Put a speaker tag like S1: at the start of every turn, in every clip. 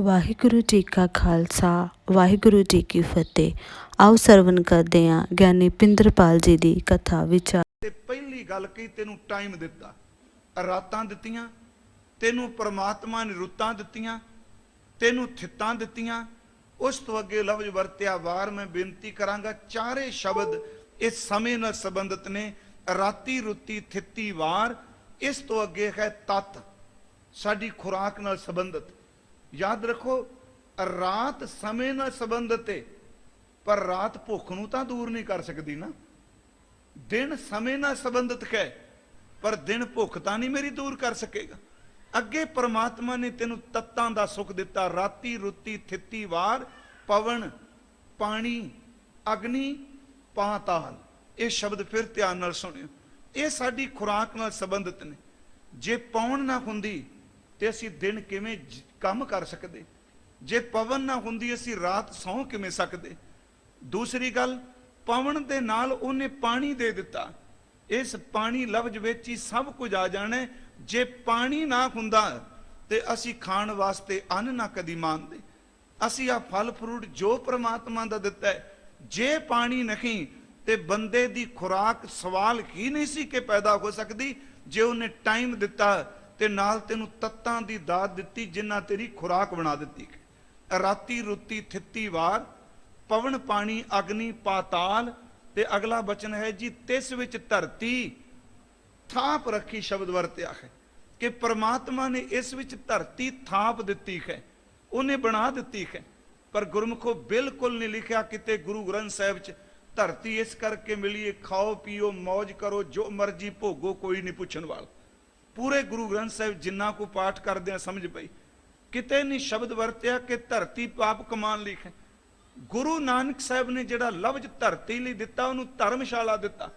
S1: ਵਾਹਿਗੁਰੂ ਜੀ ਕਾ ਖਾਲਸਾ, ਵਾਹਿਗੁਰੂ ਜੀ ਕੀ ਫਤਿਹ। ਆਓ ਸਰਵਨ ਕਰਦੇ ਹਾਂ ਗਿਆਨੀ ਪਿੰਦਰਪਾਲ ਜੀ ਦੀ ਕਥਾ ਵਿਚਾਰ।
S2: ਤੇ ਪਹਿਲੀ ਗੱਲ ਕਹੀ ਤੈਨੂੰ ਟਾਈਮ ਦਿੱਤਾ। ਰਾਤਾਂ ਦਿੱਤੀਆਂ, ਤੈਨੂੰ ਪ੍ਰਮਾਤਮਾ ਨੇ ਰੁੱਤਾਂ ਦਿੱਤੀਆਂ, ਤੈਨੂੰ ਥਿੱਤਾਂ ਦਿੱਤੀਆਂ। ਉਸ ਤੋਂ ਅੱਗੇ ਲਫ਼ਜ਼ ਵਰਤਿਆ, ਵਾਰ ਮੈਂ ਬੇਨਤੀ ਕਰਾਂਗਾ, ਚਾਰੇ ਸ਼ਬਦ ਇਸ ਸਮੇਂ ਨਾਲ ਸੰਬੰਧਿਤ ਨੇ। ਰਾਤੀ ਰੁੱਤੀ, ਥਿੱਤੀ ਵਾਰ, ਇਸ ਤੋਂ ਅੱਗੇ ਹੈ ਤਤ। ਸਾਡੀ ਖੁਰਾਕ ਨਾਲ ਸੰਬੰਧਿਤ। ਯਾਦ ਰੱਖੋ, ਰਾਤ ਸਮੇਂ ਨਾਲ ਸੰਬੰਧਿਤ ਹੈ ਪਰ ਰਾਤ ਭੁੱਖ ਨੂੰ ਤਾਂ ਦੂਰ ਨਹੀਂ ਕਰ ਸਕਦੀ ਨਾ। ਦਿਨ ਸਮੇਂ ਨਾਲ ਸੰਬੰਧਿਤ ਹੈ ਪਰ ਦਿਨ ਭੁੱਖ ਤਾਂ ਨਹੀਂ ਮੇਰੀ ਦੂਰ ਕਰ ਸਕੇਗਾ। ਅੱਗੇ ਪ੍ਰਮਾਤਮਾ ਨੇ ਤੈਨੂੰ ਤੱਤਾਂ ਦਾ ਸੁੱਖ ਦਿੱਤਾ, ਰਾਤੀ ਰੁੱਤੀ, ਥਿੱਤੀ ਵਾਰ, ਪਵਨ, ਪਾਣੀ, ਅਗਨੀ, ਪਾਤਾਲ। ਇਹ ਸ਼ਬਦ ਫਿਰ ਧਿਆਨ ਨਾਲ ਸੁਣਿਓ। ਇਹ ਸਾਡੀ ਖੁਰਾਕ ਨਾਲ ਸੰਬੰਧਿਤ ਨੇ। ਜੇ ਪਵਨ ਨਾ ਹੁੰਦੀ, ਤੇ ਅਸੀਂ ਦਿਨ ਕਿਵੇਂ ਕੰਮ ਕਰ ਸਕਦੇ। ਜੇ ਪਵਨ ਨਾ ਹੁੰਦੀ, ਅਸੀਂ ਰਾਤ ਸੌਂ ਕਿਵੇਂ ਸਕਦੇ? ਦੂਸਰੀ ਗੱਲ, ਪਵਨ ਦੇ ਨਾਲ ਉਹਨੇ ਪਾਣੀ ਦੇ ਦਿੱਤਾ। ਇਸ ਪਾਣੀ ਲਫ਼ਜ਼ ਵਿੱਚ ਹੀ ਸਭ ਕੁਝ ਆ ਜਾਣਾ ਜੇ ਪਾਣੀ ਨਾ ਹੁੰਦਾ ਤੇ ਅਸੀਂ ਖਾਣ ਵਾਸਤੇ ਅੰਨ ਨਾ ਕਦੀ ਮੰਨਦੇ ਅਸੀਂ ਆ ਫਲ ਫਰੂਟ ਜੋ ਪ੍ਰਮਾਤਮਾ ਦਾ ਦਿੱਤਾ ਜੇ ਪਾਣੀ ਨਹੀਂ ਤੇ ਬੰਦੇ ਦੀ ਖੁਰਾਕ ਸਵਾਲ ਹੀ ਨਹੀਂ ਸੀ ਕਿ ਪੈਦਾ ਹੋ ਸਕਦੀ। ਜੇ ਉਹਨੇ ਟਾਈਮ ਦਿੱਤਾ ਤੇ ਨਾਲ ਤੈਨੂੰ ਤੱਤਾਂ ਦੀ ਦਾਤ ਦਿੱਤੀ ਜਿੰਨਾ ਤੇਰੀ ਖੁਰਾਕ ਬਣਾ ਦਿੱਤੀ ਰਾਤੀ ਰੁੱਤੀ ਥਿੱਤੀ ਵਾਰ, ਪਵਨ ਪਾਣੀ ਅਗਨੀ ਪਾਤਾਲ ਤੇ ਅਗਲਾ ਬਚਨ ਹੈ ਜੀ, ਤਿਸ ਵਿੱਚ ਧਰਤੀ, ਥਾਪ ਰੱਖੀ ਸ਼ਬਦ ਵਰਤਿਆ ਹੈ ਕਿ ਪ੍ਰਮਾਤਮਾ ਨੇ ਇਸ ਵਿੱਚ ਧਰਤੀ ਥਾਪ ਦਿੱਤੀ ਹੈ, ਉਹਨੇ ਬਣਾ ਦਿੱਤੀ ਹੈ। ਪਰ ਗੁਰਮੁਖੋ ਬਿਲਕੁਲ ਨਹੀਂ ਲਿਖਿਆ ਕਿਤੇ ਗੁਰੂ ਗ੍ਰੰਥ ਸਾਹਿਬ 'ਚ, ਧਰਤੀ ਇਸ ਕਰਕੇ ਮਿਲੀ ਖਾਓ ਪੀਓ ਮौज ਕਰੋ, ਜੋ ਮਰਜ਼ੀ ਭੋਗੋ, ਕੋਈ ਨਹੀਂ ਪੁੱਛਣ ਵਾਲਾ। ਪੂਰੇ ਗੁਰੂ ਗ੍ਰੰਥ ਸਾਹਿਬ ਜਿੰਨਾ ਕੋ ਪਾਠ ਕਰਦੇ ਆ, ਸਮਝ ਪਈ? ਕਿਤੇ ਨਹੀਂ ਸ਼ਬਦ ਵਰਤਿਆ ਕਿ ਧਰਤੀ ਪਾਪ ਕਮਾਨ ਲਈ ਗੁਰੂ ਨਾਨਕ ਸਾਹਿਬ ਨੇ ਜਿਹੜਾ ਲਫ਼ਜ਼ ਧਰਤੀ ਲਈ ਦਿੱਤਾ, ਉਹਨੂੰ ਧਰਮਸ਼ਾਲਾ ਦਿੱਤਾ।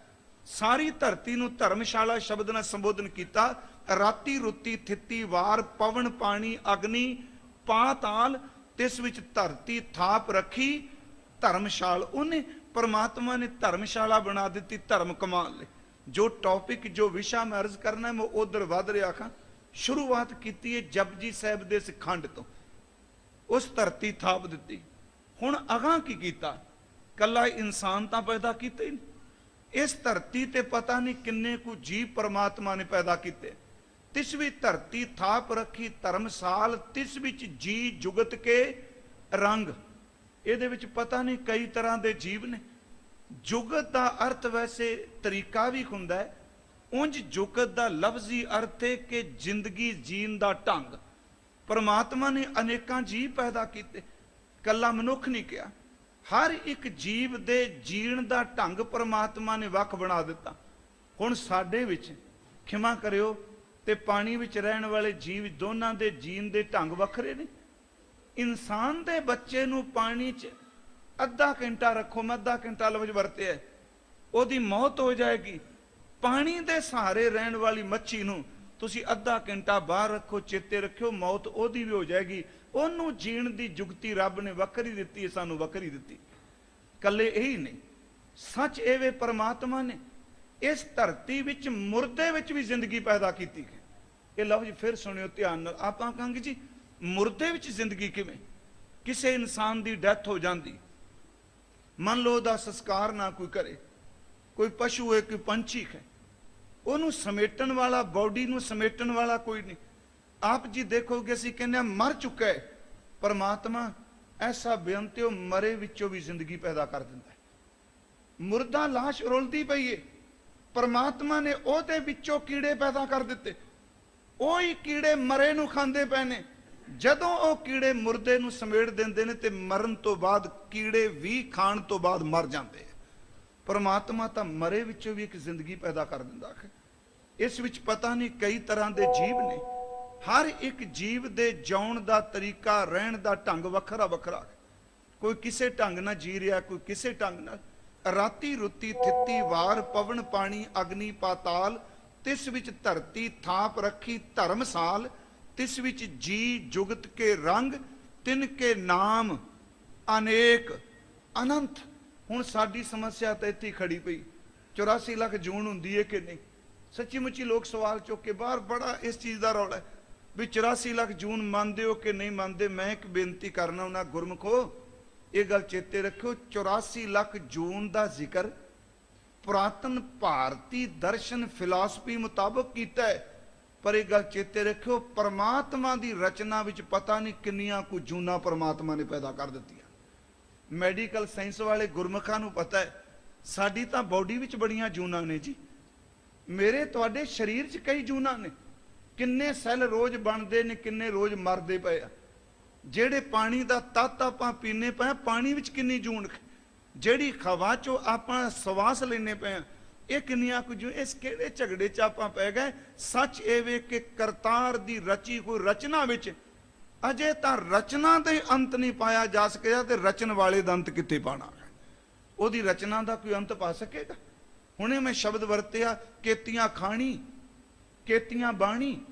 S2: ਸਾਰੀ ਧਰਤੀ ਨੂੰ ਧਰਮਸ਼ਾਲਾ ਸ਼ਬਦ ਨਾਲ ਸੰਬੋਧਨ ਕੀਤਾ। ਰਾਤੀ ਰੁੱਤੀ ਥਿੱਤੀ, ਵਾਰ ਪਵਨ ਪਾਣੀ ਅਗਨੀ ਪਾਤਾਲ ਤਿਸ ਵਿੱਚ ਧਰਤੀ ਥਾਪ ਰੱਖੀ, ਧਰਮਸ਼ਾਲ। ਉਹਨੇ ਪਰਮਾਤਮਾ ਨੇ ਧਰਮਸ਼ਾਲਾ ਬਣਾ ਦਿੱਤੀ, ਧਰਮ ਕਮਾਨ ਲਈ। ਜੋ ਟੌਪਿਕ ਜੋ ਵਿਸ਼ਾ ਮੈਂ ਅਰਜ਼ ਕਰਨਾ, ਮੈਂ ਉਧਰ ਵੱਧ ਰਿਹਾ ਖਾਂ। ਸ਼ੁਰੂਆਤ ਕੀਤੀ ਹੈ ਜਪਜੀ ਸਾਹਿਬ ਦੇ ਸਿਖੰਡ ਤੋਂ। ਉਸ ਧਰਤੀ ਥਾਪ ਦਿੱਤੀ। ਹੁਣ ਅਗਾਹ ਕੀ ਕੀਤਾ? ਕੱਲਾ ਇਨਸਾਨ ਤਾਂ ਪੈਦਾ ਕੀਤੇ ਇਸ ਧਰਤੀ ਤੇ ਪਤਾ ਨਹੀਂ ਕਿੰਨੇ ਕੁ ਜੀਵ ਪਰਮਾਤਮਾ ਨੇ ਪੈਦਾ ਕੀਤੇ। ਤਿਸ ਵੀ ਧਰਤੀ ਥਾਪ ਰੱਖੀ ਧਰਮਸਾਲ ਤਿਸ ਵਿੱਚ ਜੀ ਜੁਗਤ ਕੇ ਰੰਗ। ਇਹਦੇ ਵਿੱਚ ਪਤਾ ਨਹੀਂ ਕਈ ਤਰ੍ਹਾਂ ਦੇ ਜੀਵ ਨੇ। ਜੁਗਤ ਦਾ ਅਰਥ ਵੈਸੇ ਤਰੀਕਾ ਵੀ ਹੁੰਦਾ ਹੈ। ਉਂਝ ਜੁਗਤ ਦਾ ਲਫ਼ਜ਼ੀ ਅਰਥ ਹੈ ਕਿ ਜ਼ਿੰਦਗੀ ਜੀਣ ਦਾ ਢੰਗ। ਪਰਮਾਤਮਾ ਨੇ ਅਨੇਕਾਂ ਜੀਵ ਪੈਦਾ ਕੀਤੇ ਕੱਲਾ ਮਨੁੱਖ ਨਹੀਂ ਕਿਹਾ। ਹਰ ਇੱਕ ਜੀਵ ਦੇ ਜੀਣ ਦਾ ਢੰਗ ਪਰਮਾਤਮਾ ਨੇ ਵੱਖ ਬਣਾ ਦਿੱਤਾ। ਹੁਣ ਸਾਡੇ ਵਿੱਚ ਖਿਮਾ ਕਰਿਓ ਤੇ ਪਾਣੀ ਵਿੱਚ ਰਹਿਣ ਵਾਲੇ ਜੀਵ ਦੋਨਾਂ ਦੇ ਜੀਣ ਦੇ ਢੰਗ ਵੱਖਰੇ ਨੇ। ਇਨਸਾਨ ਦੇ ਬੱਚੇ ਨੂੰ ਪਾਣੀ 'ਚ ਅੱਧਾ ਘੰਟਾ ਰੱਖੋ, ਮੈਂ ਅੱਧਾ ਘੰਟਾ ਲਫ਼ਜ਼ ਵਰਤਿਆ ਉਹਦੀ ਮੌਤ ਹੋ ਜਾਏਗੀ। ਪਾਣੀ ਦੇ ਸਹਾਰੇ ਰਹਿਣ ਵਾਲੀ ਮੱਛੀ ਨੂੰ ਤੁਸੀਂ ਅੱਧਾ ਘੰਟਾ ਬਾਹਰ ਰੱਖੋ, ਚੇਤੇ ਰੱਖਿਓ, ਮੌਤ ਉਹਦੀ ਵੀ ਹੋ ਜਾਏਗੀ। ਉਹਨੂੰ ਜੀਣ ਦੀ ਜੁਗਤੀ ਰੱਬ ਨੇ ਵੱਖਰੀ ਦਿੱਤੀ ਸਾਨੂੰ ਵੱਖਰੀ ਦਿੱਤੀ। ਕੱਲੇ ਇਹੀ ਨਹੀਂ। ਸੱਚ ਇਹ ਪਰਮਾਤਮਾ ਨੇ, ਇਸ ਧਰਤੀ ਵਿੱਚ ਮੁਰਦੇ ਵਿੱਚ ਵੀ ਜ਼ਿੰਦਗੀ ਪੈਦਾ ਕੀਤੀ ਹੈ। ਇਹ ਲਫ਼ਜ਼ ਫਿਰ ਸੁਣਿਓ ਧਿਆਨ ਨਾਲ। ਆਪਾਂ ਕਹਾਂਗੇ ਜੀ, ਮੁਰਦੇ ਵਿੱਚ ਜ਼ਿੰਦਗੀ ਕਿਵੇਂ? ਕਿਸੇ ਇਨਸਾਨ ਦੀ ਡੈਥ ਹੋ ਜਾਂਦੀ। ਮੰਨ ਲਓ ਦਾ ਸੰਸਕਾਰ ਨਾ ਕੋਈ ਕਰੇ, ਕੋਈ ਪਸ਼ੂ ਹੈ, ਕੋਈ ਪੰਛੀ ਹੈ, ਉਹਨੂੰ ਸਮੇਟਣ ਵਾਲਾ, ਬਾਡੀ ਨੂੰ ਸਮੇਟਣ ਵਾਲਾ ਕੋਈ ਨਹੀਂ। ਆਪ ਜੀ ਦੇਖੋਗੇ, ਅਸੀਂ ਕਹਿੰਦੇ ਹਾਂ ਮਰ ਚੁੱਕਾ ਹੈ। ਪਰਮਾਤਮਾ ਐਸਾ ਬੇਅੰਤਿਓ ਮਰੇ ਵਿੱਚੋਂ ਵੀ ਜ਼ਿੰਦਗੀ ਪੈਦਾ ਕਰ ਦਿੰਦਾ ਹੈ। ਮੁਰਦਾ ਲਾਸ਼ ਰੋਲਦੀ ਪਈ ਏ ਪਰਮਾਤਮਾ ਨੇ ਉਹਦੇ ਵਿੱਚੋਂ ਕੀੜੇ ਪੈਦਾ ਕਰ ਦਿੱਤੇ। ਉਹੀ ਕੀੜੇ ਮਰੇ ਨੂੰ ਖਾਂਦੇ ਪਏ ਨੇ। ਜਦੋਂ ਉਹ ਕੀੜੇ ਮੁਰਦੇ ਨੂੰ ਸਮੇੜ ਦਿੰਦੇ ਨੇ ਤੇ ਮਰਨ ਤੋਂ ਬਾਅਦ ਕੀੜੇ ਵੀ ਖਾਣ ਤੋਂ ਬਾਅਦ ਮਰ ਜਾਂਦੇ ਪਰਮਾਤਮਾ ਤਾਂ ਮਰੇ ਵਿੱਚੋਂ ਵੀ ਇੱਕ ਜ਼ਿੰਦਗੀ ਪੈਦਾ ਕਰ ਦਿੰਦਾ ਹੈ। ਇਸ ਵਿੱਚ ਪਤਾ ਨਹੀਂ ਕਈ ਤਰ੍ਹਾਂ ਦੇ ਜੀਵ ਨੇ। ਹਰ ਇੱਕ ਜੀਵ ਦੇ ਜਿਉਣ ਦਾ ਤਰੀਕਾ, ਰਹਿਣ ਦਾ ਢੰਗ ਵੱਖਰਾ ਵੱਖਰਾ ਕੋਈ ਕਿਸੇ ਢੰਗ ਨਾਲ ਜੀ ਰਿਹਾ, ਕੋਈ ਕਿਸੇ ਢੰਗ ਨਾਲ। ਰਾਤੀ ਰੁੱਤੀ ਥਿੱਤੀ ਵਾਰ, ਪਵਨ ਪਾਣੀ, ਅਗਨੀ ਪਾਤਾਲ, ਤਿਸ ਵਿੱਚ ਧਰਤੀ ਥਾਪ ਰੱਖੀ ਧਰਮਸਾਲ ਤਿਸ ਵਿੱਚ ਜੀ ਜੁਗਤ ਕੇ ਰੰਗ, ਤਿਨ ਕੇ ਨਾਮ ਅਨੇਕ ਅਨੰਤ। ਹੁਣ ਸਾਡੀ ਸਮੱਸਿਆ ਤਾਂ ਇੱਥੇ ਖੜੀ ਪਈ। 84 ਲੱਖ ਜੂਨ ਹੁੰਦੀ ਹੈ ਕਿ ਨਹੀਂ? ਸੱਚੀ ਮੁੱਚੀ ਲੋਕ ਸਵਾਲ ਚੁੱਕ ਕੇ ਬਾਹਰ ਬੜਾ ਇਸ ਚੀਜ਼ ਦਾ ਰੌਲਾ ਹੈ ਵੀ 84 ਲੱਖ ਜੂਨ ਮੰਨਦੇ ਹੋ ਕਿ ਨਹੀਂ ਮੰਨਦੇ? ਮੈਂ ਇੱਕ ਬੇਨਤੀ ਕਰਨਾ ਉਹਨਾਂ ਗੁਰਮਖੋ, ਇਹ ਗੱਲ ਚੇਤੇ ਰੱਖਿਓ। 84 ਲੱਖ ਜੂਨ ਦਾ ਜ਼ਿਕਰ ਪੁਰਾਤਨ ਭਾਰਤੀ ਦਰਸ਼ਨ ਫਿਲਾਸਫੀ ਮੁਤਾਬਕ ਕੀਤਾ ਹੈ। ਪਰ ਇਹ ਗੱਲ ਚੇਤੇ ਰੱਖਿਓ ਪਰਮਾਤਮਾ ਦੀ ਰਚਨਾ ਵਿੱਚ ਪਤਾ ਨਹੀਂ ਕਿੰਨੀਆਂ ਕੁ ਜੂਨਾ ਪਰਮਾਤਮਾ ਨੇ ਪੈਦਾ ਕਰ ਦਿੱਤੀਆਂ। ਮੈਡੀਕਲ ਸਾਇੰਸ ਵਾਲੇ ਗੁਰਮਖਾਂ ਨੂੰ ਪਤਾ ਹੈ ਸਾਡੀ ਤਾਂ ਬਾਡੀ ਵਿੱਚ ਬੜੀਆਂ ਜੂਨਾਂ ਨੇ ਜੀ। ਮੇਰੇ ਤੁਹਾਡੇ ਸਰੀਰ 'ਚ ਕਈ ਜੂਨਾਂ ਨੇ। ਕਿੰਨੇ ਸੈੱਲ ਰੋਜ਼ ਬਣਦੇ ਨੇ ਕਿੰਨੇ ਰੋਜ਼ ਮਰਦੇ ਪਏ ਆ। ਜਿਹੜੇ ਪਾਣੀ ਦਾ ਤੱਤ ਆਪਾਂ ਪੀਨੇ ਪਏ ਆ, ਪਾਣੀ ਵਿੱਚ ਕਿੰਨੀ ਜੂਨ ਜਿਹੜੀ ਹਵਾ ਚੋਂ ਆਪਾਂ ਸਵਾਸ ਲੈਨੇ ਪਏ ਆ ਇਹ ਕਿੰਨੀਆਂ ਕੁਝ ਇਸ ਕਿਹੜੇ ਝਗੜੇ 'ਚ ਆਪਾਂ ਪੈ ਗਏ? ਸੱਚ ਇਹ ਵੇ ਕਿ ਕਰਤਾਰ ਦੀ ਰਚੀ ਕੋਈ ਰਚਨਾ ਵਿੱਚ ਅਜੇ ਤਾਂ ਰਚਨਾ ਤੇ ਅੰਤ ਨਹੀਂ ਪਾਇਆ ਜਾ ਸਕਿਆ ਤੇ ਰਚਨ ਵਾਲੇ ਦਾ ਅੰਤ ਕਿੱਥੇ ਪਾਣਾ? ਉਹਦੀ ਰਚਨਾ ਦਾ ਕੋਈ ਅੰਤ ਪਾ ਸਕੇਗਾ? ਹੁਣੇ ਮੈਂ ਸ਼ਬਦ ਵਰਤਿਆ, ਕੇਤੀਆਂ ਖਾਣੀ, ਕੇਤੀਆਂ ਬਾਣੀ।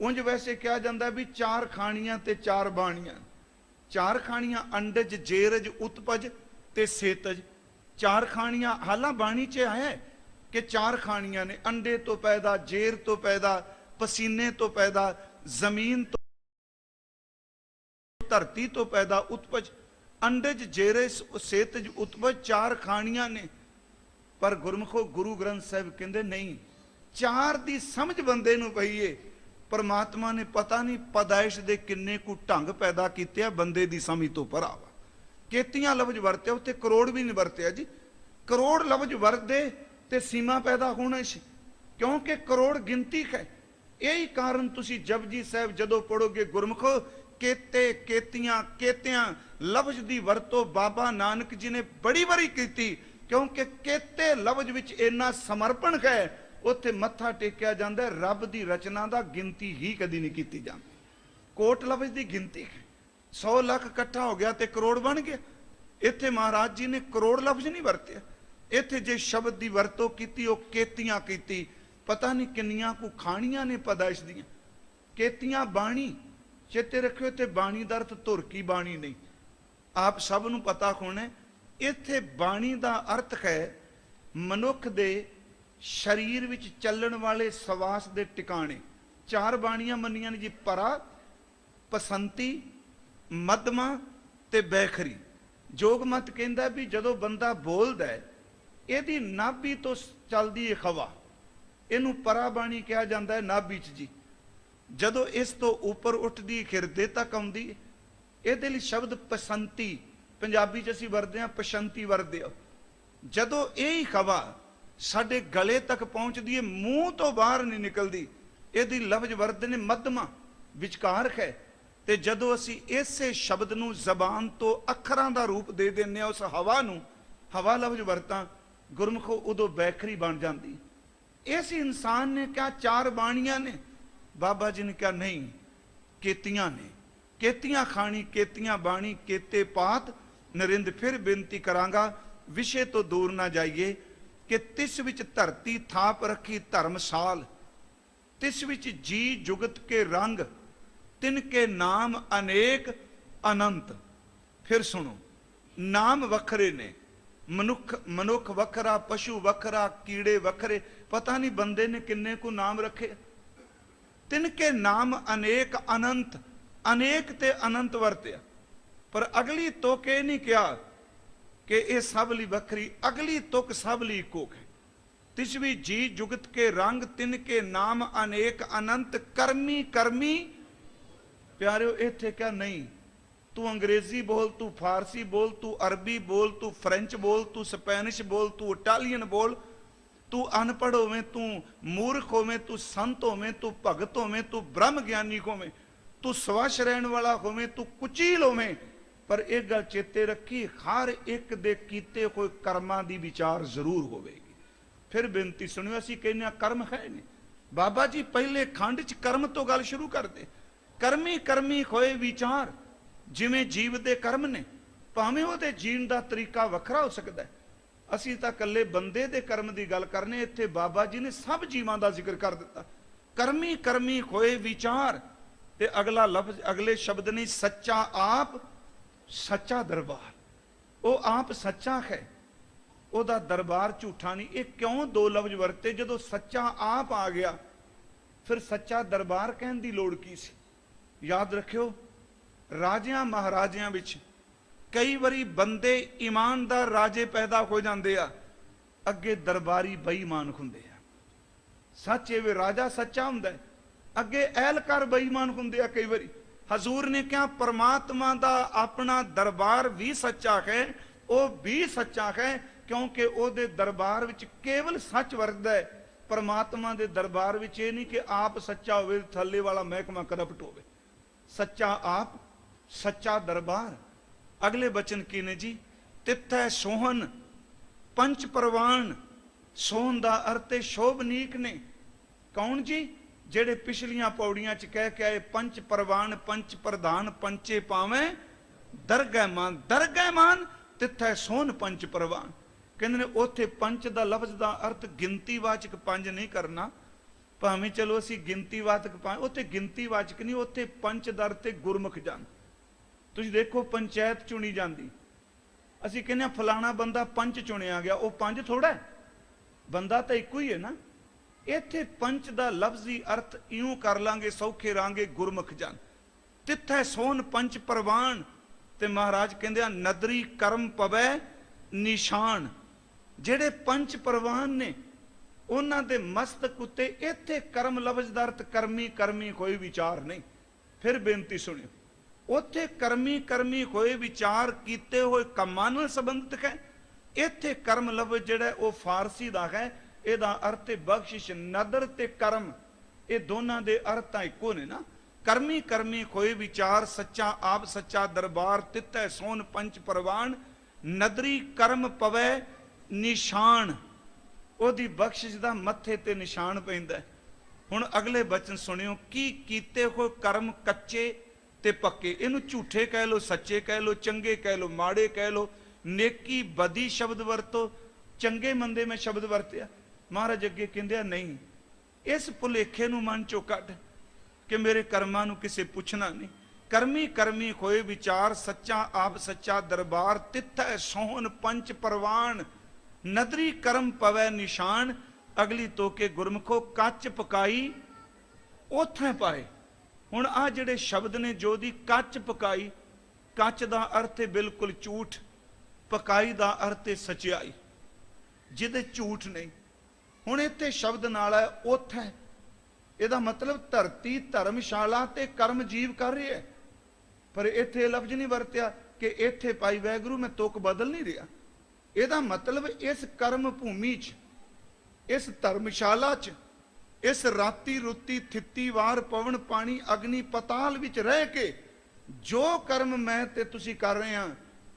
S2: ਉਂਝ ਵੈਸੇ ਕਿਹਾ ਜਾਂਦਾ ਵੀ ਚਾਰ ਖਾਣੀਆਂ ਤੇ ਚਾਰ ਬਾਣੀਆਂ। ਚਾਰ ਖਾਣੀਆਂ ਅੰਡਜ, ਜੇਰਜ, ਉਤਪਜ ਤੇ ਸੇਤਜ। ਚਾਰ ਖਾਣੀਆਂ ਹਾਲਾਂ ਬਾਣੀ 'ਚ ਹੈ। ਕਿ ਚਾਰ ਖਾਣੀਆਂ ਨੇ, ਅੰਡੇ ਤੋਂ ਪੈਦਾ, ਜੇਰ ਤੋਂ ਪੈਦਾ, ਪਸੀਨੇ ਤੋਂ ਪੈਦਾ, ਜ਼ਮੀਨ ਤੋਂ ਧਰਤੀ ਤੋਂ ਪੈਦਾ ਉਤਪਜ ਅੰਡਜ ਜੇਰਸ ਸੇਤਜ ਉਤਪਜ, ਚਾਰ ਖਾਣੀਆਂ ਨੇ। ਪਰ ਗੁਰਮਖੋ ਗੁਰੂ ਗ੍ਰੰਥ ਸਾਹਿਬ ਕਹਿੰਦੇ, ਨਹੀਂ, ਚਾਰ ਦੀ ਸਮਝ ਬੰਦੇ ਨੂੰ ਪਈਏ ਪਰਮਾਤਮਾ ਨੇ ਪਤਾ ਨਹੀਂ ਪਦਾਇਸ਼ ਦੇ ਕਿੰਨੇ ਕੁ ਢੰਗ ਪੈਦਾ ਕੀਤੇ ਆ, ਬੰਦੇ ਦੀ ਸਮਝ ਤੋਂ ਪਰਾ ਵਾ। ਕੇਤੀਆਂ ਲਫ਼ਜ਼ ਵਰਤਿਆ ਉੱਤੇ ਕਰੋੜ ਵੀ ਨਹੀਂ ਵਰਤਿਆ ਜੀ। ਕਰੋੜ ਲਫ਼ਜ਼ ਵਰਤਦੇ ਤੇ ਸੀਮਾ ਪੈਦਾ ਹੋਣਾ ਸੀ। ਕਿਉਂਕਿ ਕਰੋੜ ਗਿਣਤੀ ਹੈ। ਇਹੀ ਕਾਰਨ ਤੁਸੀਂ ਜਪਜੀ ਸਾਹਿਬ ਜਦੋਂ ਪੜੋਗੇ ਗੁਰਮਖੋ, ਕੇਤੇ, ਕੇਤੀਆਂ, ਕੇਤਿਆਂ, ਲਫ਼ਜ਼ ਦੀ ਵਰਤੋਂ ਬਾਬਾ ਨਾਨਕ ਜੀ ਨੇ ਬੜੀ ਵਾਰੀ ਕੀਤੀ। ਕਿਉਂਕਿ ਕੇਤੇ ਲਫ਼ਜ਼ ਵਿੱਚ ਇੰਨਾ ਸਮਰਪਣ ਹੈ, ਉੱਥੇ ਮੱਥਾ ਟੇਕਿਆ ਜਾਂਦਾ ਰੱਬ ਦੀ ਰਚਨਾ ਦਾ ਗਿਣਤੀ ਹੀ ਕਦੀ ਨਹੀਂ ਕੀਤੀ ਜਾਂਦੀ। ਕੋਟ ਲਫ਼ਜ਼ ਦੀ ਗਿਣਤੀ ਹੈ। 100 ਲੱਖ ਇਕੱਠਾ ਹੋ ਗਿਆ ਤੇ ਕਰੋੜ ਬਣ ਗਿਆ। ਇੱਥੇ ਮਹਾਰਾਜ ਜੀ ਨੇ ਕਰੋੜ ਲਫ਼ਜ਼ ਨਹੀਂ ਵਰਤਿਆ ਇੱਥੇ ਜੇ ਸ਼ਬਦ ਦੀ ਵਰਤੋਂ ਕੀਤੀ, ਉਹ ਕੇਤੀਆਂ ਕੀਤੀ। ਪਤਾ ਨਹੀਂ ਕਿੰਨੀਆਂ ਕੁ ਖਾਣੀਆਂ ਨੇ ਪਦਾਇਸ਼ ਦੀਆਂ। ਕੇਤੀਆਂ ਬਾਣੀ, ਚੇਤੇ ਰੱਖਿਓ ਤੇ ਬਾਣੀ ਦਾ ਅਰਥ ਧੁਰ ਕੀ ਬਾਣੀ ਨਹੀਂ। ਆਪ ਸਭ ਨੂੰ ਪਤਾ ਹੋਣਾ ਇੱਥੇ ਬਾਣੀ ਦਾ ਅਰਥ ਹੈ, ਮਨੁੱਖ ਦੇ ਸਰੀਰ ਵਿੱਚ ਚੱਲਣ ਵਾਲੇ ਸਵਾਸ ਦੇ ਟਿਕਾਣੇ। ਚਾਰ ਬਾਣੀਆਂ ਮੰਨੀਆਂ ਨੇ ਜੀ, ਪਰਾ, ਪਸੰਤੀ, ਮਦਮਾ ਤੇ ਬੈਖਰੀ। ਜੋਗ ਮਤ ਕਹਿੰਦਾ ਵੀ ਜਦੋਂ ਬੰਦਾ ਬੋਲਦਾ ਹੈ ਇਹਦੀ ਨਾਭੀ ਤੋਂ ਚੱਲਦੀ ਹੈ ਹਵਾ। ਇਹਨੂੰ ਪਰਾ ਬਾਣੀ ਕਿਹਾ ਜਾਂਦਾ ਹੈ ਨਾਭੀ ਚ ਜੀ। ਜਦੋਂ ਇਸ ਤੋਂ ਉੱਪਰ ਉੱਠਦੀ ਖਿਰਦੇ ਤੱਕ ਆਉਂਦੀ ਹੈ, ਇਹਦੇ ਲਈ ਸ਼ਬਦ ਪਸੰਤੀ ਪੰਜਾਬੀ ਚ ਅਸੀਂ ਵਰਤਦੇ ਹਾਂ ਪਸ਼ੰਤੀ ਵਰਦੇ ਆ ਜਦੋਂ ਇਹ ਹੀ ਹਵਾ ਸਾਡੇ ਗਲੇ ਤੱਕ ਪਹੁੰਚਦੀ ਹੈ ਮੂੰਹ ਤੋਂ ਬਾਹਰ ਨਹੀਂ ਨਿਕਲਦੀ ਇਹਦੀ ਲਫ਼ਜ਼ ਵਰਦੇ ਨੇ ਮੱਧਮਾ ਵਿਚਕਾਰ ਹੈ। ਤੇ ਜਦੋਂ ਅਸੀਂ ਇਸੇ ਸ਼ਬਦ ਨੂੰ ਜ਼ਬਾਨ ਤੋਂ ਅੱਖਰਾਂ ਦਾ ਰੂਪ ਦੇ ਦਿੰਨੇ ਆ ਉਸ ਹਵਾ ਨੂੰ ਹਵਾ ਲਫ਼ਜ਼ ਵਰਤਾਂ ਗੁਰਮੁਖੋ ਉਦੋਂ ਬੈਖਰੀ ਬਣ ਜਾਂਦੀ। ਇਸ ਇਨਸਾਨ ਨੇ ਕਿਹਾ, ਚਾਰ ਬਾਣੀਆਂ ਨੇ। ਬਾਬਾ ਜੀ ਨੇ ਕਿਹਾ, ਨਹੀਂ, ਕੇਤੀਆਂ ਨੇ। ਕੇਤੀਆਂ ਖਾਣੀ, ਕੇਤੀਆਂ ਬਾਣੀ, ਕੇਤੇ ਪਾਤ। ਨਰਿੰਦ, ਫਿਰ ਬੇਨਤੀ ਕਰਾਂਗਾ, ਵਿਸ਼ੇ ਤੋਂ ਦੂਰ ਨਾ ਜਾਈਏ ਕਿ ਤਿਸ ਵਿੱਚ ਧਰਤੀ ਥਾਪ ਰੱਖੀ ਧਰਮਸਾਲ। ਤਿਸ ਵਿੱਚ ਜੀ ਜੁਗਤ ਕੇ ਰੰਗ, ਤਿਨ ਕੇ ਨਾਮ ਅਨੇਕ ਅਨੰਤ। ਫਿਰ ਸੁਣੋ, ਨਾਮ ਵੱਖਰੇ ਨੇ। ਮਨੁੱਖ ਮਨੁੱਖ ਵੱਖਰਾ, ਪਸ਼ੂ ਵੱਖਰਾ, ਕੀੜੇ ਵੱਖਰੇ, ਪਤਾ ਨਹੀਂ ਬੰਦੇ ਨੇ ਕਿੰਨੇ ਕੁ ਨਾਮ ਰੱਖੇ। ਤਿਨ ਕੇ ਨਾਮ ਅਨੇਕ ਅਨੰਤ, ਅਨੇਕ ਤੇ ਅਨੰਤ ਵਰਤਿਆ। ਪਰ ਅਗਲੀ ਤੁਕ ਇਹ ਨਹੀਂ ਕਿਹਾ ਕਿ ਇਹ ਸਭ ਲਈ ਵੱਖਰੀ, ਅਗਲੀ ਤੁਕ ਸਭ ਲਈ ਇੱਕੋ ਹੈ। ਤਿਸ ਵੀ ਜੀ ਜੁਗਤ ਕੇ ਰੰਗ ਤਿਨ ਕੇ ਨਾਮ ਅਨੇਕ ਅਨੰਤ ਕਰਮੀ ਕਰਮੀ। ਪਿਆਰਿਓ, ਇੱਥੇ ਕਿਹਾ ਨਹੀਂ ਤੂੰ ਅੰਗਰੇਜ਼ੀ ਬੋਲ, ਤੂੰ ਫਾਰਸੀ ਬੋਲ, ਤੂੰ ਅਰਬੀ ਬੋਲ, ਤੂੰ ਫ੍ਰੈਂਚ ਬੋਲ, ਤੂੰ ਸਪੈਨਿਸ਼ ਬੋਲ, ਤੂੰ ਇਟਾਲੀਅਨ ਬੋਲ, ਤੂੰ ਅਨਪੜ੍ਹ ਹੋਵੇਂ, ਤੂੰ ਮੂਰਖ ਹੋਵੇਂ, ਤੂੰ ਸੰਤ ਹੋਵੇਂ, ਤੂੰ ਭਗਤ ਹੋਵੇਂ, ਤੂੰ ਬ੍ਰਹਮ ਗਿਆਨੀ ਹੋਵੇਂ, ਤੂੰ ਸਵਛ ਰਹਿਣ ਵਾਲਾ ਹੋਵੇਂ, ਤੂੰ ਕੁਚੀਲ ਹੋਵੇਂ, ਪਰ ਇਹ ਗੱਲ ਚੇਤੇ ਰੱਖੀ, ਹਰ ਇੱਕ ਦੇ ਕੀਤੇ ਹੋਏ ਕਰਮਾਂ ਦੀ ਵਿਚਾਰ ਜ਼ਰੂਰ ਹੋਵੇਗੀ। ਫਿਰ ਬੇਨਤੀ ਸੁਣਿਓ, ਅਸੀਂ ਕਹਿੰਦੇ ਹਾਂ ਕਰਮ ਹੈ ਨਹੀਂ। ਬਾਬਾ ਜੀ ਪਹਿਲੇ ਖੰਡ 'ਚ ਕਰਮ ਤੋਂ ਗੱਲ ਸ਼ੁਰੂ ਕਰਦੇ। ਕਰਮੀ ਕਰਮੀ ਹੋਏ ਵਿਚਾਰ। ਜਿਵੇਂ ਜੀਵ ਦੇ ਕਰਮ ਨੇ, ਭਾਵੇਂ ਉਹਦੇ ਜੀਣ ਦਾ ਤਰੀਕਾ ਵੱਖਰਾ ਹੋ ਸਕਦਾ ਅਸੀਂ ਤਾਂ ਇਕੱਲੇ ਬੰਦੇ ਦੇ ਕਰਮ ਦੀ ਗੱਲ ਕਰਨੇ, ਇੱਥੇ ਬਾਬਾ ਜੀ ਨੇ ਸਭ ਜੀਵਾਂ ਦਾ ਜ਼ਿਕਰ ਕਰ ਦਿੱਤਾ। ਕਰਮੀ ਕਰਮੀ ਹੋਏ ਵਿਚਾਰ, ਤੇ ਅਗਲਾ ਲਫ਼ਜ਼, ਅਗਲੇ ਸ਼ਬਦ ਨੇ ਸੱਚਾ ਆਪ, ਸੱਚਾ ਦਰਬਾਰ। ਉਹ ਆਪ ਸੱਚਾ ਹੈ, ਉਹਦਾ ਦਰਬਾਰ ਝੂਠਾ ਨਹੀਂ। ਇਹ ਕਿਉਂ ਦੋ ਲਫ਼ਜ਼ ਵਰਤੇ? ਜਦੋਂ ਸੱਚਾ ਆਪ ਆ ਗਿਆ, ਫਿਰ ਸੱਚਾ ਦਰਬਾਰ ਕਹਿਣ ਦੀ ਲੋੜ ਕੀ ਸੀ? ਯਾਦ ਰੱਖਿਓ ਰਾਜਿਆਂ ਮਹਾਰਾਜਿਆਂ ਵਿੱਚ ਕਈ ਵਾਰੀ ਬੰਦੇ ਇਮਾਨਦਾਰ ਰਾਜੇ ਪੈਦਾ ਹੋ ਜਾਂਦੇ ਆ, ਅੱਗੇ ਦਰਬਾਰੀ ਬੇਈਮਾਨ ਹੁੰਦੇ ਆ। ਸੱਚ ਇਹ ਵੀ ਰਾਜਾ ਸੱਚਾ ਹੁੰਦਾ ਹੈ। ਅੱਗੇ ਐਲਕਾਰ ਬੇਈਮਾਨ ਹੁੰਦੇ ਆ ਕਈ ਵਾਰੀ। ਹਜ਼ੂਰ ਨੇ ਕਿਹਾ, ਪਰਮਾਤਮਾ ਦਾ ਆਪਣਾ ਦਰਬਾਰ ਵੀ ਸੱਚਾ ਹੈ, ਉਹ ਵੀ ਸੱਚਾ ਹੈ, ਕਿਉਂਕਿ ਉਹਦੇ ਦਰਬਾਰ ਵਿੱਚ ਕੇਵਲ ਸੱਚ ਵਰਤਦਾ ਹੈ। ਪਰਮਾਤਮਾ ਦੇ ਦਰਬਾਰ ਵਿੱਚ ਇਹ ਨਹੀਂ ਕਿ ਆਪ ਸੱਚਾ ਹੋਵੇ, ਥੱਲੇ ਵਾਲਾ ਮਹਿਕਮਾ ਕਰਪਟ ਹੋਵੇ ਸੱਚਾ ਆਪ ਸੱਚਾ ਦਰਬਾਰ। ਅਗਲੇ ਬਚਨ ਕੀ ਨੇ ਜੀ? ਤਿੱਥੈ ਸੋਹਨ ਪੰਚ ਪ੍ਰਵਾਨ ਸੋਹਨ ਦਾ ਅਰਥ ਹੈ ਸ਼ੋਭਨੀਕ ਨੇ। ਕੌਣ ਜੀ? ਜਿਹੜੇ ਪਿਛਲੀਆਂ ਪੌੜੀਆਂ 'ਚ ਕਹਿ ਕੇ ਆਏ ਪੰਚ ਪ੍ਰਵਾਨ ਪੰਚ ਪ੍ਰਧਾਨ ਪੰਚੇ ਪਾਵੇਂ, ਦਰਗਹਿ ਮਾਨ ਦਰਗਹਿ ਮਾਨ, ਤਿੱਥੈ ਸੋਹਨ ਪੰਚ ਪ੍ਰਵਾਨ ਕਹਿੰਦੇ ਨੇ, ਉੱਥੇ ਪੰਚ ਦਾ ਲਫ਼ਜ਼ ਦਾ ਅਰਥ ਗਿਣਤੀਵਾਚਕ ਪੰਜ ਨਹੀਂ ਕਰਨਾ। ਭਾਵੇਂ ਚਲੋ ਅਸੀਂ ਗਿਣਤੀਵਾਚਕ ਪੰਜ, ਉੱਥੇ ਗਿਣਤੀਵਾਚਕ ਨਹੀਂ, ਉੱਥੇ ਪੰਚ ਦਰ ਤੇ ਗੁਰਮੁਖ ਜਾਣ। ਤੁਸੀਂ ਦੇਖੋ ਪੰਚਾਇਤ ਚੁਣੀ ਜਾਂਦੀ। ਅਸੀਂ ਕਹਿੰਦੇ ਹਾਂ ਫਲਾਣਾ ਬੰਦਾ ਪੰਚ ਚੁਣਿਆ ਗਿਆ, ਉਹ ਪੰਜ ਥੋੜਾ ਹੈ। ਬੰਦਾ ਤਾਂ ਇੱਕੋ ਹੀ ਹੈ ਨਾ। ਇੱਥੇ ਪੰਚ ਦਾ ਲਫ਼ਜ਼ੀ ਅਰਥ ਇਉਂ ਕਰ ਲਾਂਗੇ, ਸੌਖੇ ਰਾਂਗੇ, ਗੁਰਮੁਖ ਜਨ। ਤਿੱਥੈ ਸੋਨ ਪੰਚ ਪ੍ਰਵਾਨ ਤੇ ਮਹਾਰਾਜ ਕਹਿੰਦੇ ਆ, ਨਦਰੀ ਕਰਮ ਪਵੈ ਨਿਸ਼ਾਨ। ਜਿਹੜੇ ਪੰਚ ਪ੍ਰਵਾਨ ਨੇ, ਉਹਨਾਂ ਦੇ ਮਸਤਕ ਉੱਤੇ ਇੱਥੇ ਕਰਮ ਲਫ਼ਜ਼ ਦਾ ਅਰਥ ਕਰਮੀ ਕਰਮੀ ਕੋਈ ਵਿਚਾਰ ਨਹੀਂ। ਫਿਰ ਬੇਨਤੀ ਸੁਣਿਓ। ਉੱਥੇ ਕਰਮੀ ਕਰਮੀ ਹੋਏ ਵਿਚਾਰ ਕੀਤੇ ਹੋਏ ਕੰਮਾਂ ਨਾਲ ਸੰਬੰਧਿਤ ਹੈ। ਇੱਥੇ ਕਰਮ ਲਫ਼ਜ਼ ਜਿਹੜਾ ਉਹ ਫਾਰਸੀ ਦਾ ਹੈ। ਇਹਦਾ ਅਰਥ ਹੈ ਬਖਸ਼ਿਸ਼, ਨਦਰ ਤੇ ਕਰਮ, ਇਹ ਦੋਨਾਂ ਦੇ ਅਰਥ ਇੱਕੋ ਨੇ ਨਾ। ਕਰਮੀ ਕਰਮੀ ਹੋਏ ਵਿਚਾਰ, ਸੱਚਾ ਆਪ ਸੱਚਾ ਦਰਬਾਰ ਤਿੱਤੈ ਸੋਨ ਪੰਚ ਪਰਵਾਨ, ਨਦਰੀ ਕਰਮ ਪਵੈ ਨਿਸ਼ਾਨ। ਉਹਦੀ ਬਖਸ਼ਿਸ਼ ਦਾ ਮੱਥੇ ਤੇ ਨਿਸ਼ਾਨ ਪੈਂਦਾ ਹੁਣ ਅਗਲੇ ਬਚਨ ਸੁਣਿਓ, ਕੀ ਕੀਤੇ ਹੋਏ ਕਰਮ ਕੱਚੇ ਤੇ ਪੱਕੇ। ਇਹਨੂੰ ਝੂਠੇ ਕਹਿ ਲੋ ਸੱਚੇ ਕਹਿ ਲੋ ਚੰਗੇ ਕਹਿ ਲੋ ਮਾੜੇ ਕਹਿ ਲੋ ਨੇਕੀ, ਬਦੀ ਸ਼ਬਦ ਵਰਤੋ। ਚੰਗੇ ਮੰਦੇ ਮੈਂ ਸ਼ਬਦ ਵਰਤਿਆ। ਮਹਾਰਾਜ ਅੱਗੇ ਕਹਿੰਦੇ ਆ, ਨਹੀਂ, ਇਸ ਭੁਲੇਖੇ ਨੂੰ ਮਨ ਚੋਂ ਕੱਢ ਕਿ ਮੇਰੇ ਕਰਮਾਂ ਨੂੰ ਕਿਸੇ ਪੁੱਛਣਾ ਨਹੀਂ। ਕਰਮੀ ਕਰਮੀ ਹੋਏ ਵਿਚਾਰ, ਸੱਚਾ ਆਪ ਸੱਚਾ ਦਰਬਾਰ, ਤਿੱਥੈ ਸੋਹਣ ਪੰਚ ਪ੍ਰਵਾਨ। ਨਦਰੀ ਕਰਮ ਪਵੈ ਨਿਸ਼ਾਨ, ਅਗਲੀ ਤੋਕੇ ਗੁਰਮਖੋ ਕੱਚ ਪਕਾਈ ਉਥੇ ਪਾਏ। ਹੁਣ ਆ ਜਿਹੜੇ ਸ਼ਬਦ ਨੇ ਜੋ ਦੀ ਕੱਚ ਪਕਾਈ, ਕੱਚ ਦਾ ਅਰਥ ਹੈ ਬਿਲਕੁਲ ਝੂਠ, ਪਕਾਈ ਦਾ ਅਰਥ ਹੈ ਸਚਾਈ ਜਿਹਦੇ ਝੂਠ ਨਹੀਂ। ਹੁਣ ਇੱਥੇ ਸ਼ਬਦ ਨਾਲ ਹੈ ਉਥੇ ਇਹਦਾ ਮਤਲਬ ਧਰਤੀ, ਧਰਮਸ਼ਾਲਾ ਤੇ ਕਰਮ ਜੀਵ ਕਰ ਰਿਹਾ ਹੈ। ਪਰ ਇੱਥੇ ਇਹ ਲਫ਼ਜ਼ ਨਹੀਂ ਵਰਤਿਆ ਕਿ ਇੱਥੇ ਪਾਈ ਵੈਗਰੂ ਮੈਂ ਤੁਕ ਬਦਲ ਨਹੀਂ ਰਿਹਾ। ਇਹਦਾ ਮਤਲਬ ਇਸ ਕਰਮ ਭੂਮੀ 'ਚ, ਇਸ ਧਰਮਸ਼ਾਲਾ 'ਚ ਇਸ ਰਾਤੀ ਰੁੱਤੀ ਥਿੱਤੀ ਵਾਰ ਪਵਨ ਪਾਣੀ ਅਗਨੀ ਪਤਾਲ ਵਿੱਚ ਰਹਿ ਕੇ ਜੋ ਕਰਮ ਮੈਂ ਤੇ ਤੁਸੀਂ ਕਰ ਰਹੇ ਆ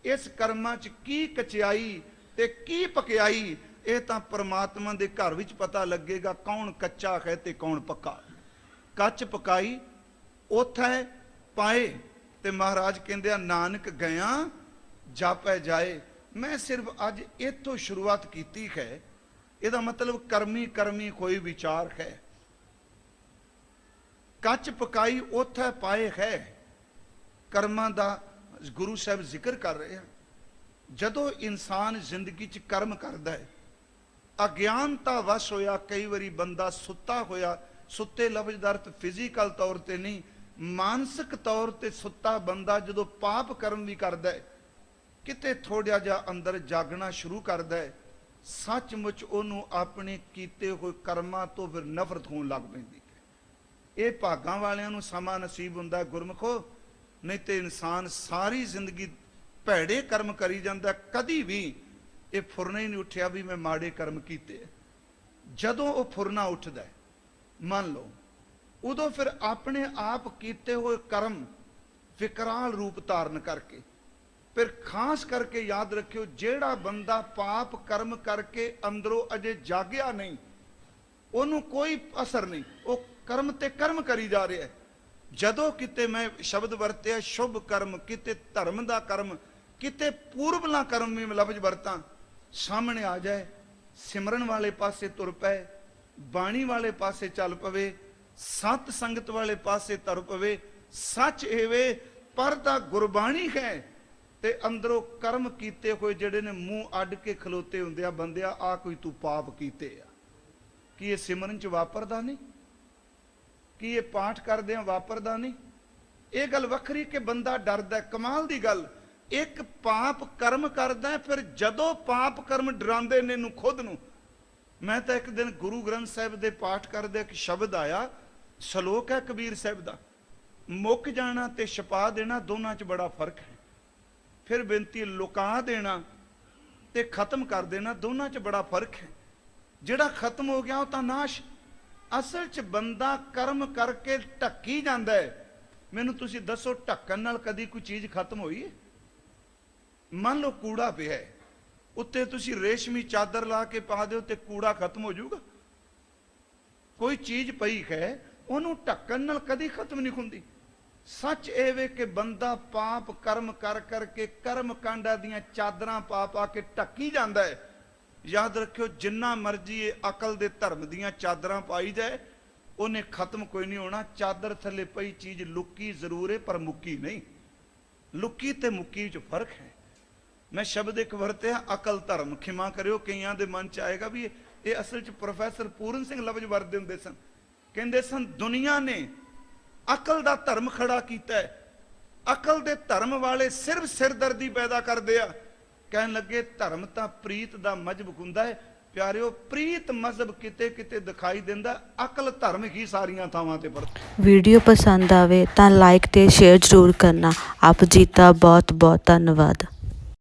S2: ਇਸ ਕਰਮਾਂ 'ਚ ਕੀ ਕਚਿਆਈ ਤੇ ਕੀ ਪਕਿਆਈ, ਇਹ ਤਾਂ ਪ੍ਰਮਾਤਮਾ ਦੇ ਘਰ ਵਿੱਚ ਪਤਾ ਲੱਗੇਗਾ ਕੌਣ ਕੱਚਾ ਹੈ ਤੇ ਕੌਣ ਪੱਕਾ। ਕੱਚ ਪਕਾਈ ਉਥੈ ਪਾਏ ਤੇ ਮਹਾਰਾਜ ਕਹਿੰਦੇ ਆ, ਨਾਨਕ ਗਿਆ, ਜਾਪੈ ਜਾਏ। ਮੈਂ ਸਿਰਫ ਅੱਜ ਇੱਥੋਂ ਸ਼ੁਰੂਆਤ ਕੀਤੀ ਹੈ ਇਹਦਾ ਮਤਲਬ ਕਰਮੀ ਕਰਮੀ ਕੋਈ ਵਿਚਾਰ ਹੈ। ਕੱਚ ਪਕਾਈ ਉਥੈ ਪਾਏ ਹੈ। ਕਰਮਾਂ ਦਾ ਗੁਰੂ ਸਾਹਿਬ ਜ਼ਿਕਰ ਕਰ ਰਹੇ ਆ ਜਦੋਂ ਇਨਸਾਨ ਜ਼ਿੰਦਗੀ 'ਚ ਕਰਮ ਕਰਦਾ ਹੈ ਅਗਿਆਨਤਾ ਵਸ ਹੋਇਆ, ਕਈ ਵਾਰੀ ਬੰਦਾ ਸੁੱਤਾ ਹੋਇਆ, ਸੁੱਤੇ ਲਫ਼ਜ਼ ਦਾ ਅਰਥ ਫਿਜ਼ੀਕਲ ਤੌਰ ਤੇ ਨਹੀਂ, ਮਾਨਸਿਕ ਤੌਰ ਤੇ ਸੁੱਤਾ ਬੰਦਾ ਜਦੋਂ ਪਾਪ ਕਰਮ ਵੀ ਕਰਦਾ ਹੈ, ਕਿਤੇ ਥੋੜਿਆ ਜਿਹਾ ਅੰਦਰ ਜਾਗਣਾ ਸ਼ੁਰੂ ਕਰਦਾ ਹੈ ਸੱਚਮੁੱਚ ਉਹਨੂੰ ਆਪਣੇ ਕੀਤੇ ਹੋਏ ਕਰਮਾਂ ਤੋਂ ਫਿਰ ਨਫ਼ਰਤ ਹੋਣ ਲੱਗ ਪੈਂਦੀ ਹੈ। ਇਹ ਭਾਗਾਂ ਵਾਲਿਆਂ ਨੂੰ ਸਮਾਂ ਨਸੀਬ ਹੁੰਦਾ ਹੈ ਗੁਰਮਖੋ, ਨਹੀਂ ਤੇ ਇਨਸਾਨ ਸਾਰੀ ਜ਼ਿੰਦਗੀ ਭੈੜੇ ਕਰਮ ਕਰੀ ਜਾਂਦਾ ਕਦੀ ਵੀ ਇਹ ਫੁਰਨਾ ਹੀ ਨਹੀਂ ਉੱਠਿਆ ਵੀ ਮੈਂ ਮਾੜੇ ਕਰਮ ਕੀਤੇ ਜਦੋਂ ਉਹ ਫੁਰਨਾ ਉੱਠਦਾ ਮੰਨ ਲਓ, ਉਦੋਂ ਫਿਰ ਆਪਣੇ ਆਪ ਕੀਤੇ ਹੋਏ ਕਰਮ ਵਿਕਰਾਲ ਰੂਪ ਧਾਰਨ ਕਰਕੇ ਫਿਰ ਖਾਸ ਕਰਕੇ ਯਾਦ ਰੱਖਿਓ, ਜਿਹੜਾ ਬੰਦਾ ਪਾਪ ਕਰਮ ਕਰਕੇ ਅੰਦਰੋਂ ਅਜੇ ਜਾਗਿਆ ਨਹੀਂ, ਉਹਨੂੰ ਕੋਈ ਅਸਰ ਨਹੀਂ, ਉਹ ਕਰਮ ਤੇ ਕਰਮ ਕਰੀ ਜਾ ਰਿਹਾ ਜਦੋਂ ਕਿਤੇ ਮੈਂ ਸ਼ਬਦ ਵਰਤਿਆ, ਸ਼ੁਭ ਕਰਮ, ਕਿਤੇ ਧਰਮ ਦਾ ਕਰਮ, ਕਿਤੇ ਪੂਰਬਲਾ ਕਰਮ ਵੀ ਲਫ਼ਜ਼ ਵਰਤਾਂ, ਸਾਹਮਣੇ ਆ ਜਾਏ, ਸਿਮਰਨ ਵਾਲੇ ਪਾਸੇ ਤੁਰ ਪਏ, ਬਾਣੀ ਵਾਲੇ ਪਾਸੇ ਚੱਲ ਪਵੇ, ਸਤ ਸੰਗਤ ਵਾਲੇ ਪਾਸੇ ਤੁਰ ਪਵੇ, ਸੱਚ ਏਵੇ ਪਰ ਤਾਂ ਗੁਰਬਾਣੀ ਹੈ। ਤੇ ਅੰਦਰੋਂ ਕਰਮ ਕੀਤੇ ਹੋਏ ਜਿਹੜੇ ਨੇ ਮੂੰਹ ਅੱਡ ਕੇ ਖਲੋਤੇ ਹੁੰਦੇ ਆ ਬੰਦਿਆ ਆ ਕੋਈ ਤੂੰ ਪਾਪ ਕੀਤੇ ਆ। ਕੀ ਇਹ ਸਿਮਰਨ ਚ ਵਾਪਰਦਾ ਨਹੀਂ? ਕੀ ਇਹ ਪਾਠ ਕਰਦੇ ਆ, ਵਾਪਰਦਾ ਨਹੀਂ? ਇਹ ਗੱਲ ਵੱਖਰੀ ਕਿ ਬੰਦਾ ਡਰਦਾ, ਕਮਾਲ ਦੀ ਗੱਲ। ਇੱਕ ਪਾਪ ਕਰਮ ਕਰਦਾ ਫਿਰ ਜਦੋਂ ਪਾਪ ਕਰਮ ਡਰਾਉਂਦੇ ਨੇ ਇਹਨੂੰ ਖੁਦ ਨੂੰ। ਮੈਂ ਤਾਂ ਇੱਕ ਦਿਨ ਗੁਰੂ ਗ੍ਰੰਥ ਸਾਹਿਬ ਦੇ ਪਾਠ ਕਰਦੇ ਇੱਕ ਸ਼ਬਦ ਆਇਆ, ਸ਼ਲੋਕ ਹੈ ਕਬੀਰ ਸਾਹਿਬ ਦਾ। ਮੁੱਕ ਜਾਣਾ ਤੇ ਛਪਾ ਦੇਣਾ ਦੋਨਾਂ 'ਚ ਬੜਾ ਫ਼ਰਕ ਹੈ। ਫਿਰ ਬੇਨਤੀ ਲੁਕਾ ਦੇਣਾ ਤੇ ਖਤਮ ਕਰ ਦੇਣਾ, ਦੋਨਾਂ 'ਚ ਬੜਾ ਫ਼ਰਕ ਹੈ। ਜਿਹੜਾ ਖਤਮ ਹੋ ਗਿਆ ਉਹ ਤਾਂ ਨਾਸ਼। ਅਸਲ 'ਚ ਬੰਦਾ ਕਰਮ ਕਰਕੇ ਢੱਕੀ ਜਾਂਦਾ ਹੈ। ਮੈਨੂੰ ਤੁਸੀਂ ਦੱਸੋ, ਢੱਕਣ ਨਾਲ ਕਦੀ ਕੋਈ ਚੀਜ਼ ਖਤਮ ਹੋਈ ਹੈ? ਮੰਨ ਲਓ ਕੂੜਾ ਪਿਆ ਹੈ, ਉੱਤੇ ਤੁਸੀਂ ਰੇਸ਼ਮੀ ਚਾਦਰ ਲਾ ਕੇ ਪਾ ਦਿਓ ਤੇ ਕੂੜਾ ਖਤਮ ਹੋ ਜਾਊਗਾ। ਕੋਈ ਚੀਜ਼ ਪਈ ਹੈ, ਉਹਨੂੰ ਢੱਕਣ ਨਾਲ ਕਦੀ ਖਤਮ ਨਹੀਂ ਹੁੰਦੀ। ਸੱਚ ਇਹ ਵੇ ਕਿ ਬੰਦਾ ਪਾਪ ਕਰਮ ਕਰ ਕਰਕੇ ਕਰਮ ਕਾਂਡਾਂ ਦੀਆਂ ਚਾਦਰਾਂ ਪਾ ਪਾ ਕੇ ਢੱਕੀ ਜਾਂਦਾ ਹੈ। ਯਾਦ ਰੱਖਿਓ, ਜਿੰਨਾ ਮਰਜ਼ੀ ਇਹ ਅਕਲ ਦੇ ਧਰਮ ਦੀਆਂ ਚਾਦਰਾਂ ਪਾਈ ਜਾਏ, ਉਹਨੇ ਖਤਮ ਕੋਈ ਨਹੀਂ ਹੋਣਾ। ਚਾਦਰ ਥੱਲੇ ਪਈ ਚੀਜ਼ ਲੁੱਕੀ ਜ਼ਰੂਰ ਹੈ, ਪਰ ਮੁੱਕੀ ਨਹੀਂ। ਲੁੱਕੀ ਤੇ ਮੁੱਕੀ ਵਿੱਚ ਫ਼ਰਕ ਹੈ। ਮੈਂ ਸ਼ਬਦ ਇੱਕ ਵਰਤਿਆ, ਅਕਲ ਧਰਮ। ਖਿਮਾ ਕਰਿਓ, ਕਈਆਂ ਦੇ ਮਨ ਚ ਆਏਗਾ ਵੀ ਇਹ- ਇਹ ਅਸਲ ਚ ਪ੍ਰੋਫੈਸਰ ਪੂਰਨ ਸਿੰਘ ਲਫ਼ਜ਼ ਵਰਤਦੇ ਹੁੰਦੇ ਸਨ। ਕਹਿੰਦੇ ਸਨ, ਦੁਨੀਆ ਨੇ ਅਕਲ ਦਾ ਧਰਮ ਖੜਾ ਕੀਤਾ ਹੈ। ਅਕਲ ਦੇ ਧਰਮ ਵਾਲੇ ਸਿਰਫ ਸਿਰਦਰਦੀ ਪੈਦਾ ਕਰਦੇ ਆ। ਕਹਿਣ ਲੱਗੇ, ਧਰਮ ਤਾਂ ਪ੍ਰੀਤ ਦਾ ਮਜਬ ਹੁੰਦਾ ਹੈ। ਪਿਆਰਿਓ, ਪ੍ਰੀਤ ਮਜ਼ਹਬ ਕਿਤੇ ਕਿਤੇ ਦਿਖਾਈ ਦਿੰਦਾ ਅਕਲ ਧਰਮ ਹੀ ਸਾਰੀਆਂ ਥਾਵਾਂ ਤੇ ਵਰਤ
S1: ਵੀਡੀਓ ਪਸੰਦ ਆਵੇ ਤਾਂ ਲਾਈਕ ਤੇ ਸ਼ੇਅਰ ਜ਼ਰੂਰ ਕਰਨਾ। ਆਪ ਜੀ ਦਾ ਬਹੁਤ ਬਹੁਤ ਧੰਨਵਾਦ।